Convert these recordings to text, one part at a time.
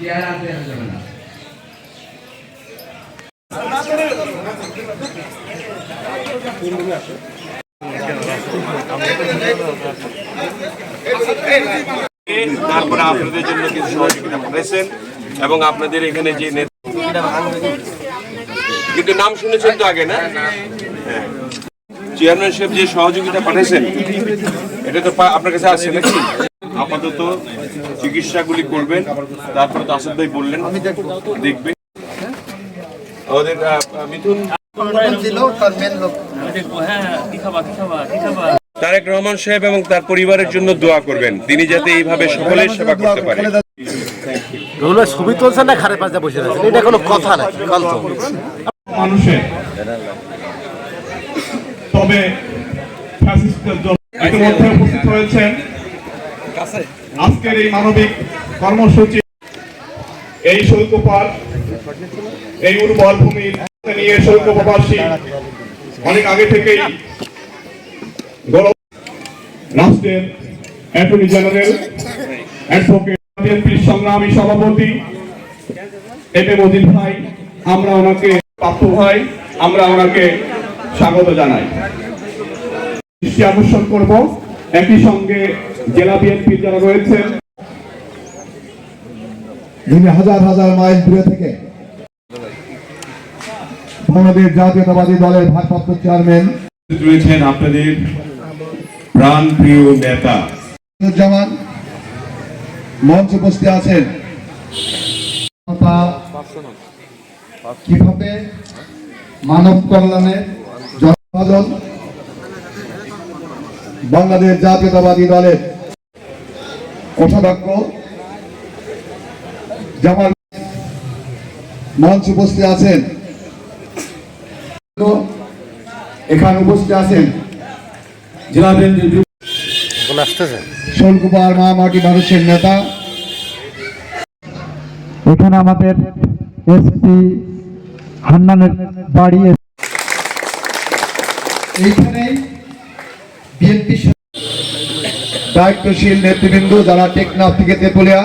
Chair দেওয়া যাবে না। তারপরে আপনাদের জন্য কিছু সহযোগিতা পাঠাইছেন এবং আপনাদের এখানে যে নেতা কিন্তু নাম শুনেছেন তো আগে না? হ্যাঁ চেয়ারম্যান সাহেব যে সহযোগিতা পাঠাইছেন এটা তো আপনার কাছে আছে নাকি? আপাতত চিকিৎসাগুলি করবেন। তারপরে তো আসাদ ভাই বললেন দেখবে আমাদের মিথুন তারেক রহমান সাহেব এবং তার পরিবারের জন্য দোয়া করবেন। তিনি যাতে এইভাবে সকলের সেবা করতে পারেন রোলের ছবি তুলছেন না? খারে পাশে বসে আছেন এটা কোনো কথা না কন্ত মানুষের। তবে ফ্যাসিস্টদের জন্য ইতিমধ্যে উপস্থিত হয়েছেন। আজকের এই মানবিক কর্মসূচি, এই এই উর্বর ভূমির নিয়ে অনেক আগে থেকেই রাষ্ট্রের অ্যাটর্নি জেনারেল সংগ্রামী সভাপতি ভাই, আমরা ওনাকে ভাই, আমরা ওনাকে স্বাগত জানাই। দৃষ্টি আকর্ষণ করব। একই সঙ্গে জেলা বিএনপি যারা রয়েছেন যিনি হাজার হাজার মাইল দূরে থেকে জাতীয়তাবাদী দলের ভারপ্রাপ্ত চেয়ারম্যান রয়েছেন আপনাদের প্রাণ প্রিয় নেতা। জামান, মঞ্চে উপস্থিত আছেন। কীভাবে মানব কল্যাণে জনসাধারণ বাংলাদেশ জাতীয়তাবাদী দলের কোষাধ্যক্ষ জামাল মঞ্চ উপস্থিত আছেন। এখানে উপস্থিত আছেন জেলা মহামাটি মানুষের নেতা। এখানে আমাদের এসপি হান্নানের বাড়ি এইখানে বিএনপি দায়িত্বশীল নেতৃবৃন্দ যারা টেকনাফ থেকে তেতুলিয়া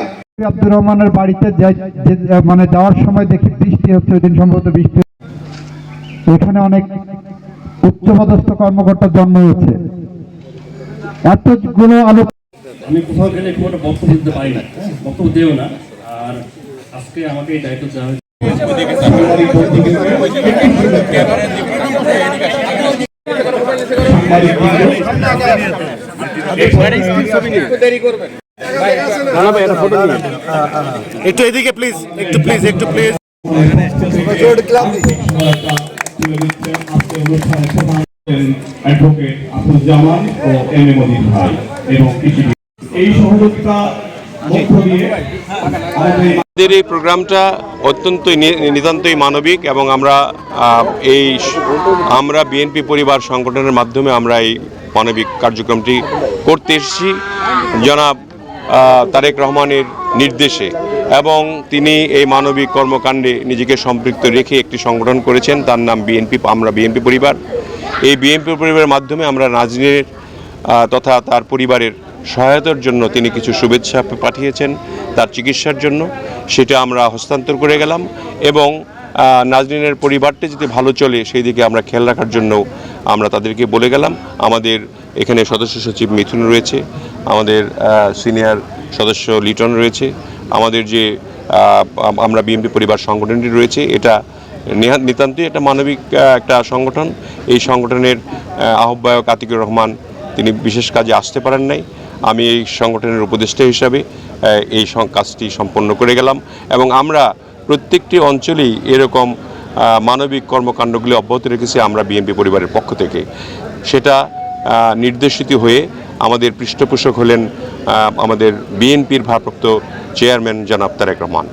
আব্দুর রহমানের বাড়িতে মানে যাওয়ার সময় দেখি বৃষ্টি হচ্ছে ওই দিন সম্ভবত বৃষ্টি এখানে অনেক উচ্চপদস্থ কর্মকর্তার জন্ম হয়েছে। এতগুলো আলোক আমি কোথাও গেলে খুব একটা বক্তব্য দিতে পারি না? বক্তব্য দেও না। আর আজকে আমাকে এই দায়িত্ব দেওয়া হয়েছে। একটু এদিকে প্লিজ একটু প্লিজ একটু প্লিজ অ্যাডভোকেট আব্দুজ্জামান ও এম এ মজিদ ভাই এবং এই সহযোগিতা আমাদের এই প্রোগ্রামটা অত্যন্ত নিতান্তই মানবিক এবং আমরা এই আমরা বিএনপি পরিবার সংগঠনের মাধ্যমে আমরা এই মানবিক কার্যক্রমটি করতে এসেছি। জনাব তারেক রহমানের নির্দেশে এবং তিনি এই মানবিক কর্মকাণ্ডে নিজেকে সম্পৃক্ত রেখে একটি সংগঠন করেছেন। তার নাম বিএনপি আমরা বিএনপি পরিবার। এই বিএনপি পরিবারের মাধ্যমে আমরা নাজনীনের আহ, তথা তার পরিবারের সহায়তার জন্য তিনি কিছু শুভেচ্ছা পাঠিয়েছেন তার চিকিৎসার জন্য। সেটা আমরা হস্তান্তর করে গেলাম এবং নাজরিনের পরিবারটা যদি ভালো চলে সেই দিকে আমরা খেয়াল রাখার জন্য আমরা তাদেরকে বলে গেলাম। আমাদের এখানে সদস্য সচিব মিথুন রয়েছে আমাদের সিনিয়র সদস্য লিটন রয়েছে আমাদের যে আমরা বিএনপি পরিবার সংগঠনটি রয়েছে এটা নিতান্তই একটা মানবিক একটা সংগঠন। এই সংগঠনের আহ, আহ্বায়ক আতিকুর রহমান তিনি বিশেষ কাজে আসতে পারেন নাই। আমি এই সংগঠনের উপদেষ্টা হিসাবে এই কাজটি সম্পন্ন করে গেলাম এবং আমরা প্রত্যেকটি অঞ্চলেই এরকম মানবিক কর্মকাণ্ডগুলি অব্যাহত রেখেছি আমরা বিএনপি পরিবারের পক্ষ থেকে। সেটা নির্দেশিত হয়ে আমাদের পৃষ্ঠপোষক হলেন আমাদের বিএনপির ভারপ্রাপ্ত চেয়ারম্যান জনাব তারেক রহমান।